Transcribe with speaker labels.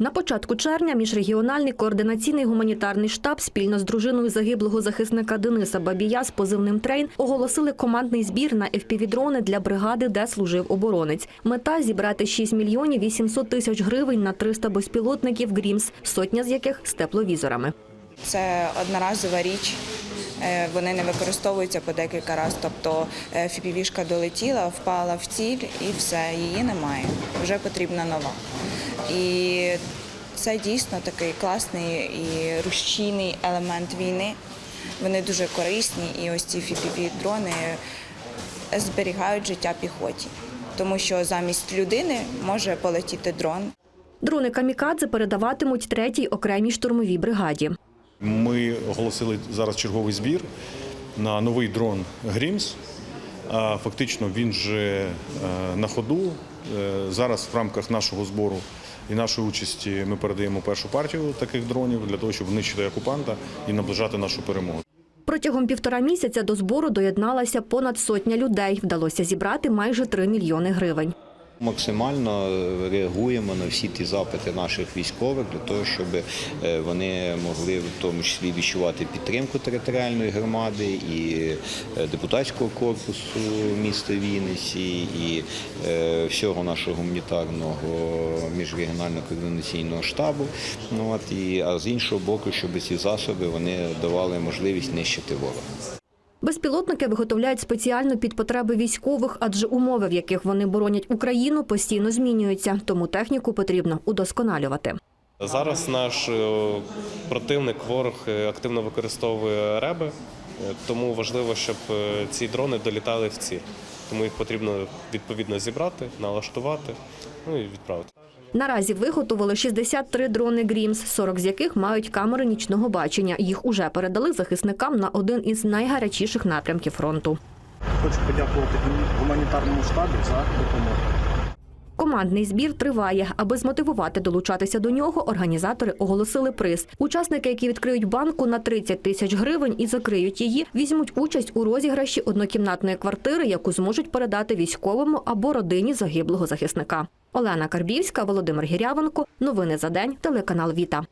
Speaker 1: На початку червня міжрегіональний координаційний гуманітарний штаб спільно з дружиною загиблого захисника Дениса Бабія з позивним Трейн оголосили командний збір на FPV-дрони для бригади, де служив оборонець. Мета зібрати 6 мільйонів 800 тисяч гривень на 300 безпілотників «Грімс», сотня з яких з тепловізорами.
Speaker 2: Це одноразова річ. е, Вони не використовуються по декілька разів. Тобто е, фіпівішка долетіла, впала в ціль і все, її немає. Вже потрібна нова. І це дійсно такий класний і рушійний елемент війни. Вони дуже корисні, і ось ці фіпіві-дрони зберігають життя піхоті, тому що замість людини може полетіти дрон.
Speaker 1: Дрони «Камікадзе» передаватимуть третій окремій штурмовій бригаді.
Speaker 3: Ми оголосили зараз черговий збір на новий дрон Грімс. А, Фактично він вже е, на ходу. Е, Зараз в рамках нашого збору і нашої участі ми передаємо першу партію таких дронів для того, щоб нищити окупанта і наближати нашу перемогу.
Speaker 1: Протягом півтора місяця до збору доєдналася понад сотня людей. Вдалося зібрати майже 3 мільйони гривень.
Speaker 4: Максимально реагуємо на всі ті запити наших військових для того, щоб е, вони могли в тому числі відчувати підтримку територіальної громади і е, депутатського корпусу міста Вінниці, і е, всього нашого гуманітарного міжрегіонального координаційного штабу. Ну от і а з іншого боку, щоб ці засоби вони давали можливість нищити ворога.
Speaker 1: Безпілотники виготовляють спеціально під потреби військових, адже умови, в яких вони боронять Україну, постійно змінюються, тому техніку потрібно удосконалювати.
Speaker 5: Зараз наш е, противник, ворог е, активно використовує реби, е, тому важливо, щоб ці дрони долітали в ціль. Тому їх потрібно відповідно зібрати, налаштувати, ну і відправити.
Speaker 1: Наразі виготовили 63 дрони «Грімс», 40 з яких мають камери нічного бачення. Їх уже передали захисникам на один із найгарячіших напрямків фронту.
Speaker 6: Хочу подякувати гуманітарному штабі за допомогу.
Speaker 1: Командний збір триває. Аби змотивувати долучатися до нього, організатори оголосили приз. Учасники, які відкриють банку на 30 тисяч гривень і закриють її, візьмуть участь у розіграші однокімнатної квартири, яку зможуть передати військовому або родині загиблого захисника. Олена Карбівська, Володимир Гірявенко. Новини за день. Телеканал Віта.